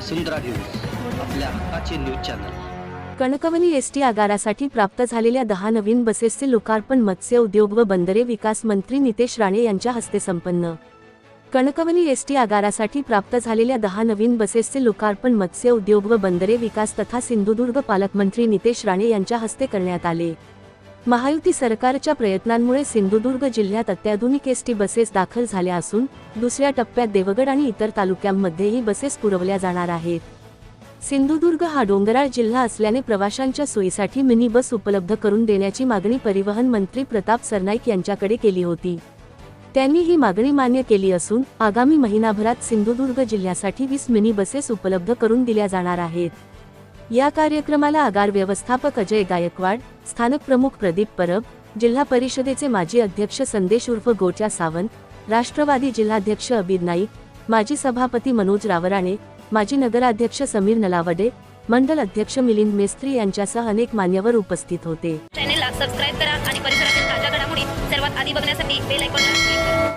वसुंधरा news आपल्या हक्काचे news channel. Kankavli ST आगारासाठी प्राप्त झालेल्या दहा नवीन बसेसचे लोकार्पण मत्स्य उद्योग व बंदरे विकास मंत्री नितेश राणे यांच्या हस्ते संपन्न. कणकवली एसटी आगारासाठी प्राप्त झालेल्या दहा नवीन बसेसचे लोकार्पण मत्स्य उद्योग व बंदरे विकास तथा सिंधुदुर्ग पालकमंत्री नितेश राणे यांच्या हस्ते करण्यात आले. महायुती सरकारच्या प्रयत्नांमुळे सिंधुदुर्ग जिल्ह्यात अत्याधुनिक एस टी बसेस दाखल झाल्या असून दुसऱ्या टप्प्यात देवगड आणि इतर तालुक्यांमध्येही बसेस पुरवल्या जाणार आहेत. सिंधुदुर्ग हा डोंगराळ जिल्हा असल्याने प्रवाशांच्या सोयीसाठी मिनी बस उपलब्ध करून देण्याची मागणी परिवहन मंत्री प्रताप सरनाईक यांच्याकडे केली होती. त्यांनी ही मागणी मान्य केली असून आगामी महिनाभरात सिंधुदुर्ग जिल्ह्यासाठी वीस मिनी बसेस उपलब्ध करून दिल्या जाणार आहेत. या कार्यक्रमाला आगार व्यवस्थापक अजय गायकवाड स्थानक प्रमुख प्रदीप परब जिल्हा परिषदेचे माजी अध्यक्ष संदेश उर्फ गोट्या सावंत राष्ट्रवादी जिल्हाध्यक्ष अबिद नाईक माजी सभापती मनोज रावराणे माजी नगराध्यक्ष समीर नलावडे मंडल अध्यक्ष मिलिंद मेस्त्री यांच्यासह अनेक मान्यवर उपस्थित होते. चॅनेलला सबस्क्राईब करा आणि परिसरातील ताज्या घडामोडी सर्वात आधी बघण्यासाठी बेल आयकॉन